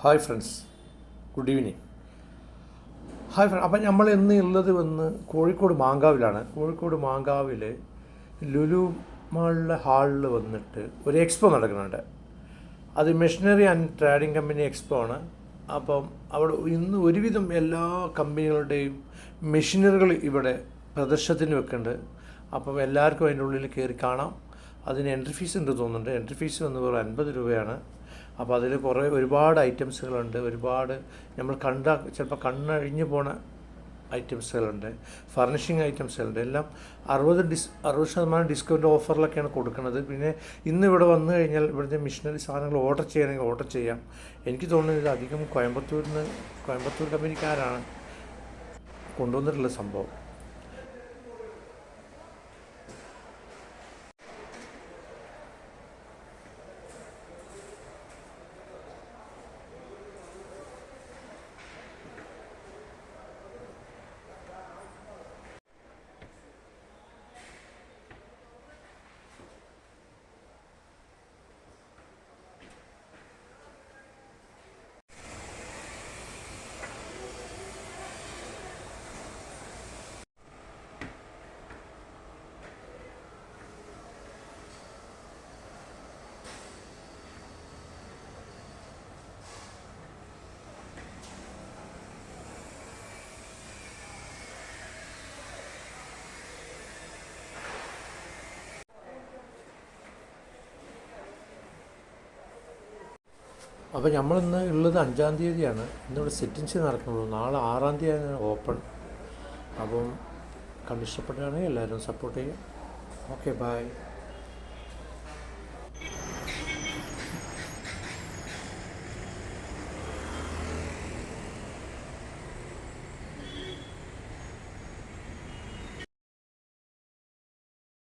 Hi friends good evening hi friend അപ്പം നമ്മൾ ഇന്ന് ഉള്ളത് വന്ന് കോഴിക്കോട് മാങ്കാവിലാണ്. കോഴിക്കോട് മാങ്കാവിൽ ലുലു മാളിലെ ഹാളിൽ വന്നിട്ട് ഒരു എക്സ്പോ നടക്കുന്നുണ്ട്. അത് machinery and trading company expo ആണ്. അപ്പം അവിടെ ഇന്ന് ഒരുവിധം എല്ലാ കമ്പനികളുടെയും മെഷീനറികൾ ഇവിടെ പ്രദർശനത്തിന് വെക്കുന്നുണ്ട്. അപ്പം എല്ലാവർക്കും അതിന്റെ ഉള്ളിൽ കയറി കാണാം. അതിന് എൻട്രി ഫീസ് ഉണ്ട് തോന്നുന്നുണ്ട്. എൻട്രി ഫീസ് എന്ന് പറയുന്നത് അൻപത് രൂപയാണ്. അപ്പോൾ അതിൽ കുറേ ഒരുപാട് ഐറ്റംസുകളുണ്ട്. ഒരുപാട് നമ്മൾ കണ്ട ചിലപ്പോൾ കണ്ണഴിഞ്ഞു പോണ ഐറ്റംസുകളുണ്ട്. ഫർണിഷിങ് ഐറ്റംസുകളുണ്ട്. എല്ലാം അറുപത് ഡിസ് അറുപത് ശതമാനം ഡിസ്കൗണ്ട് ഓഫറിലൊക്കെയാണ് കൊടുക്കുന്നത് പിന്നെ ഇന്ന് ഇവിടെ വന്നു കഴിഞ്ഞാൽ ഇവിടുത്തെ മിഷനറി സാധനങ്ങൾ ഓർഡർ ചെയ്യണമെങ്കിൽ ഓർഡർ ചെയ്യാം. എനിക്ക് തോന്നുന്നത് ഇത് അധികം കോയമ്പത്തൂരിൽ നിന്ന് കോയമ്പത്തൂർ കമ്പനിക്കാരാണ് കൊണ്ടുവന്നിട്ടുള്ള സംഭവം. അപ്പോൾ നമ്മളിന്ന് ഉള്ളത് അഞ്ചാം തീയതിയാണ്. ഇന്നിവിടെ സെറ്റിങ്സ് നടക്കുന്നുള്ളൂ. നാളെ ആറാം തീയതിയാണ് ഓപ്പൺ അപ്പം കണ്ടിഷ്ടപ്പെട്ടാണെങ്കിൽ എല്ലാവരും സപ്പോർട്ട് ചെയ്യും. Okay bye